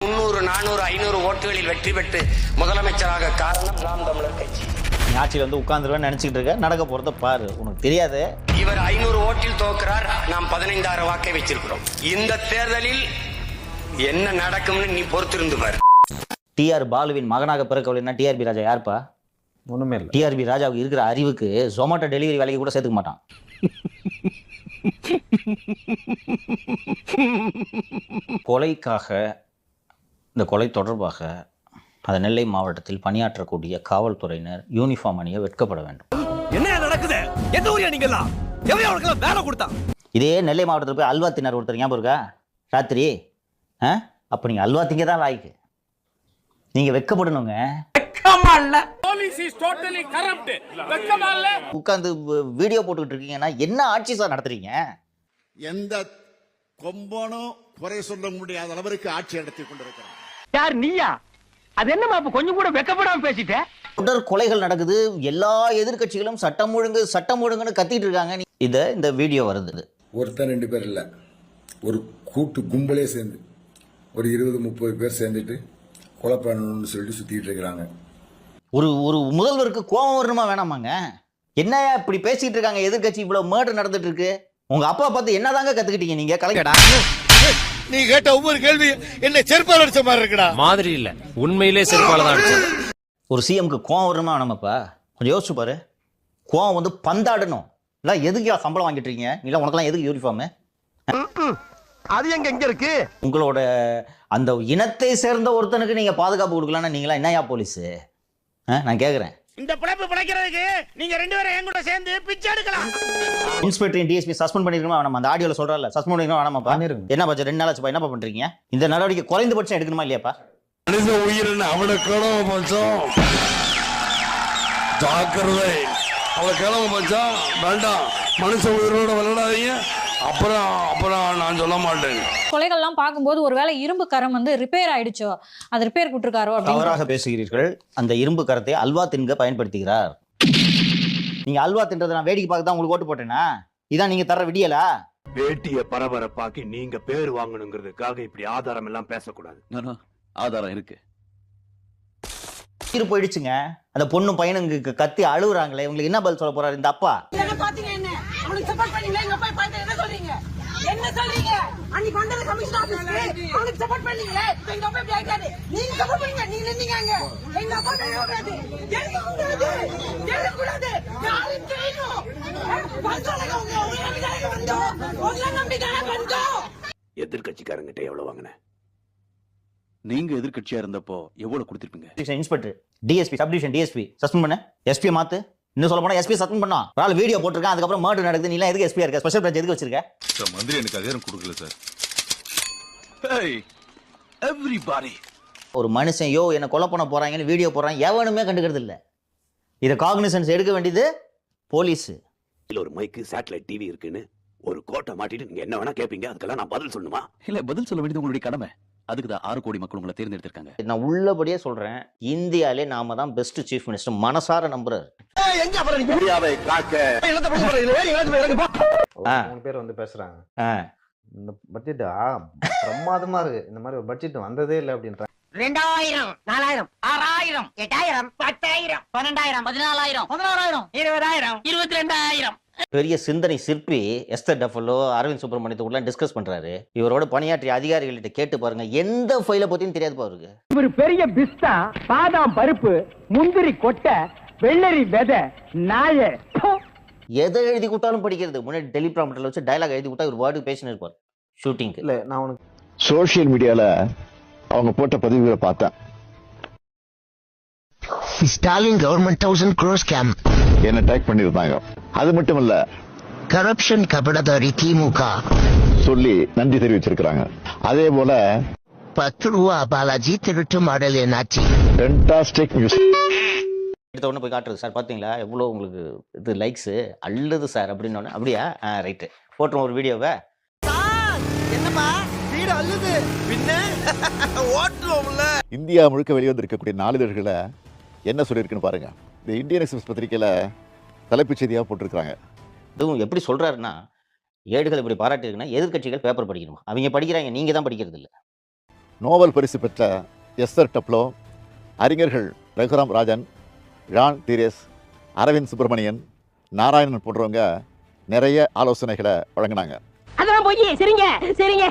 முன்னூறு நானூறு ஐநூறு ஓட்டுகளில் வெற்றி பெற்று முதலமைச்சராக காரணம் நாம் தமிழர் கட்சி. நீ ஆட்சியில் வந்து உட்காந்துருவேன்னு நினச்சிக்கிட்டு இருக்க. நடக்க போகிறத பாரு. உனக்கு தெரியாது. இவர் ஐநூறு ஓட்டில் தோக்கிறார். நாம் பதினைந்தாயிரம் வாக்கை வச்சிருக்கிறோம். இந்த தேர்தலில் என்ன நடக்கும்னு நீ பொறுத்திருந்து பாரு. டிஆர் பாலுவின் மகனாக பிறக்கவில்லைன்னா டிஆர்பி ராஜா யாருப்பா? ஒண்ணுமே இல்லை. டிஆர்பி ராஜாவுக்கு இருக்கிற அறிவுக்கு ஜொமேட்டோ டெலிவரி வேலைக்கு கூட சேர்த்துக்க மாட்டான். கொலைக்காக இந்த கொலை தொடர்பாக அந்த நெல்லை மாவட்டத்தில் பணியாற்றக்கூடிய காவல்துறையினர் யூனிஃபார்ம் அணிய வெட்கப்பட வேண்டும். என்ன நடக்குது? எந்த ஊரியா நீங்கலாம் எவ்வளவு அவனுக்கு வேலை கொடுத்தா? இதே நெல்லை மாவட்டத்தில் போய் அல்வா தின்னார் ஒருத்தர் ஞாபகம் இருக்கா? ராத்திரி? ஆ? அப்போ நீங்கள் அல்வா திங்க தான் லாய்க்கு நீங்கள் வெட்கப்படணுங்க உட்காந்து வீடியோ போட்டுக்கிட்டு இருக்கீங்கன்னா என்ன ஆட்சி சார் நடத்துறீங்க? எந்த கொம்பனும் குறை சொல்ல முடியாத அளவிற்கு ஆட்சி நடத்தி கொண்டிருக்கிறார். யார் நீயா? அது என்னமா இப்ப கொஞ்சம் கூட வெக்கப்படாம பேசிட்ட? தொடர் கொலைகள் நடக்குது. எல்லா எதிர்க்கட்சிகளும் சட்டம் ஒழுங்கு சட்டம் ஒழுங்குன்னு கத்திட்டு இருக்காங்க. நீ- இத இந்த வீடியோ வருது. ஒருத்தன் ரெண்டு பேர் இல்லை. ஒரு கூட்டு கும்பலே சேர்ந்து ஒரு இருபது முப்பது பேர் சேர்ந்துட்டு கொலை பண்ணணும்னு சொல்லிட்டு சுத்திட்டு இருக்கிறாங்க. ஒரு ஒரு முதல்வருக்கு கோபம் வரணுமா வேணாமாங்க? என்னையா இப்படி பேசிட்டு இருக்காங்க? எதிர்க்கட்சி இவ்வளவு மேர்டர் நடந்துட்டு இருக்கு. உங்க அப்பா பார்த்து என்னதாங்க கத்துக்கிட்டீங்க நீங்க? கலைஞடா நீ கேட்ட ஒவ்வொரு கேள்வி என்ன செருப்பால் அடிச்ச மாதிரி இருக்குடா. மாதிரி இல்ல. உண்மையிலே செருப்பால தான் அடிச்சேன். ஒரு சிஎம்க்கு கோவம் வருமா வேணாமாப்பா கொஞ்சம் யோசிச்சு பாரு. கோவம் வந்து பந்தாடணும். இல்லை எதுக்கு சம்பளம் வாங்கிட்டு இருக்கீங்க இல்லை உனக்கெல்லாம் எதுக்கு யூனிஃபார்மு அது எங்க எங்க இருக்கு? உங்களோட அந்த இனத்தை சேர்ந்த ஒருத்தனுக்கு நீங்க பாதுகாப்பு கொடுக்கலன்னா நீங்களா என்னையா போலீஸ் நான் கேக்குறேன். இந்த பிழைப்பு பிழைக்கிறதுக்கு நீங்க ரெண்டு பேரும் என் கூட சேர்ந்து பிச்சை எடுக்கலாம். இன்ஸ்பெக்டர் டிஎஸ்பி சஸ்பெண்ட் பண்ணிருக்கமா வேணாமா அந்த ஆடியோல சொல்றல சஸ்பெண்ட் பண்ணிருக்கமா வேணாமாப்பா பண்ணிருங்க. என்ன பட்சம் ரெண்டு நாள் ஆச்சுப்பா என்னப்பா பண்றீங்க? இந்த நடவடிக்கை குறைந்தபட்சம் எடுக்கணுமா இல்லையாப்பா? மனித உயிரின் அவனை கிளம்ப மச்சான்? ஜாக்கிரதை. அவளை கிளம்ப மச்சான்? வேண்டாம். மனுஷ உயிரோட விளையாடாதீங்க. அப்புறம் அப்புறம் நான் சொல்ல மாட்டேன். கொலைகள்லாம் பார்க்கும்போது ஒருவேளை இரும்பு கரம் வந்து ரிப்பேர் ஆயிடுச்சோ? அது ரிப்பேர் கொடுத்துருக்காரோ தவறாக பேசுகிறீர்கள். அந்த இரும்பு கரத்தை அல்வா தின்க பயன்படுத்துகிறார். நீங்க அல்வா தின்றதை நான் வேடிக்கை பார்க்க தான் உங்களுக்கு ஓட்டு போட்டேனா? இதான் நீங்க தர விடியலா? பேட்டிய பரபரப்பாக்கி நீங்க பேர் வாங்கணுங்கிறதுக்காக இப்படி ஆதாரம் எல்லாம் பேசக்கூடாது. ஆதாரம் இருக்கு. போயிடுச்சுங்க. அந்த பொண்ணும் பையனுங்க கத்தி அழுகுறாங்களே. இவங்களுக்கு என்ன பதில் சொல்ல போறாரு இந்த அப்பா? அவனுக்கு சப்போர்ட் பண்ணீங்களா? எங்க போய் பார்த்து என்ன சொல்றீங்க? என்ன சொல்றீங்க? அன்னைக்கு வந்தது கமிஷன் ஆபீஸ்க்கு அவனுக்கு சப்போர்ட் பண்ணீங்களே? இப்ப எங்க அப்பா இப்படி ஆயிட்டாரு நீங்க சப்போர்ட் பண்ணீங்க. நீங்க நின்னீங்க அங்க. எங்க அப்பா கூடாது எங்க கூடாது எங்க கூடாது. யாரும் தெரியணும் வந்தாங்க உங்க உங்களை நம்பிதானே வந்தோம். உங்களை நம்பிதானே வந்தோம். எதிர்கட்சிக்காரங்கிட்ட எவ்வளவு வாங்கின? நீங்க எதிர்க்கட்சியா இருந்தப்போ எவ்வளவு கொடுத்திருப்பீங்க? Inspector DSP sub division DSP suspend பண்ண. எஸ்பி மாத்து. இன்னும் சொல்ல போனா எஸ்பி சஸ்பெண்ட் பண்ணா ஒரு ஆள் வீடியோ போட்டிருக்கான் அதுக்கப்புறம் மர்டர் நடக்குது. நீ எல்லாம் எதுக்கு எஸ்பியா இருக்க? ஸ்பெஷல் பிரான்ச் எதுக்கு வச்சிருக்க? சார் மந்திரி எனக்கு அதிகாரம் கொடுக்கல சார். எவ்ரிபாடி ஒரு மனுஷன் யோ என்ன கொலை பண்ண போறாங்கன்னு வீடியோ போடுறான். எவனுமே கண்டுக்கிறது இல்ல. இதை காக்னிசன்ஸ் எடுக்க வேண்டியது போலீஸ் இல்ல ஒரு மைக்கு சேட்டலைட் டிவி இருக்குன்னு ஒரு கோட்டை மாட்டிட்டு நீங்க என்ன வேணா கேப்பீங்க. அதுக்கெல்லாம் நான் பதில் சொல்லணுமா? இல்ல பதில் சொல்ல வேண்டியது உங்களுடைய கடமை. அதுக்கு தான் ஆறு கோடி மக்கள் உங்களை தேர்ந்தெடுத்திருக்காங்க. நான் உள்ளபடியே சொல்றேன் இந்தியாலே நாம தான் பெஸ்ட் சீஃப் மினிஸ்டர் மனசார நம்புறாரு. மூணு பேர் வந்து பேசுறாங்க. ஆ. இந்த பட்ஜெட் பிரமாதமா இருக்கு. இந்த மாதிரி ஒரு பட்ஜெட் வந்ததே இல்லை அப்படின்றாங்க. ரெண்டாயிரம் நாலாயிரம் ஆறாயிரம் எட்டாயிரம் பத்தாயிரம் பன்னெண்டாயிரம் பதினாலாயிரம் பதினாறாயிரம் இருபதாயிரம் இருபத்தி ரெண்டாயிரம். பெரிய சிந்தனை சிற்பி எஸ்தர் டஃபலோ அரவிந்த் சுப்பிரமணியத்தை டிஸ்கஸ் பண்றாரு. இவரோட பணியாற்றிய அதிகாரிகள்கிட்ட கேட்டு பாருங்க எந்த ஃபைலை பத்தியும் தெரியாது பாருங்க ஒரு பெரிய பிஸ்தா பாதாம் பருப்பு முந்திரி கொட்டை வெள்ளரி விதை நாய. எதை எழுதி கொடுத்தாலும் படிக்கிறது. முன்னாடி டெலிபிராம்டர்ல வச்சு டயலாக் எழுதி கொடுத்தா ஒரு வேர்டு பேசினு இருப்பார். ஷூட்டிங்க்கு இல்ல நான் உனக்கு சோசியல் மீடியால அவங்க போட்ட பதிவுகளை பார்த்தேன். Stalin government thousand crores game என்ன டேக் பண்ணியிருந்தாங்க. அது மட்டும் இல்ல கரப்ஷன் கபடதாரி திமுக. சொல்லி நன்றி தெரிவிச்சிருக்கிறாங்க. அதே போல பத்து ரூபா பாலாஜி திருட்டு மாடல் என்னாச்சு? ஃபென்டாஸ்டிக் நியூஸ் எடுத்த உடனே போய் காட்டுறது. சார் பார்த்தீங்களா? எவ்வளோ உங்களுக்கு இது லைக்ஸு அள்ளுது சார் அப்படின்னு அப்படியா? ஆ ரைட்டு போட்டுருவோம் ஒரு வீடியோவை. என்னப்பா வீடு அள்ளுது. பின்ன? ஓட்டுவோம்ல இந்தியா முழுக்க வெளிவந்திருக்கக்கூடிய நாளிதழ்களை என்ன சொல்லியிருக்குன்னு பாருங்க. இந்த இந்தியன் எக்ஸ்பிரஸ் பத்திரிக்கையில தலைப்புச் செய்தியாக போட்டிருக்காங்க இதுவும் எப்படி சொல்றாருன்னா ஏடுகள் இப்படி பாராட்டியிருக்குன்னா எதிர்க்கட்சிகள் பேப்பர் படிக்கணுமா? அவங்க படிக்கிறாங்க நீங்க தான் படிக்கிறது இல்ல. நோபல் பரிசு பெற்ற எஸ்தர் டப்ளோ அறிஞர்கள் ரகுராம் ராஜன் ஜான் தீரேஸ் அரவிந்த் சுப்பிரமணியன் நாராயணன் போன்றவங்க நிறைய ஆலோசனைகளை வழங்கினாங்க. அதெல்லாம் போய் சரிங்க சரிங்க.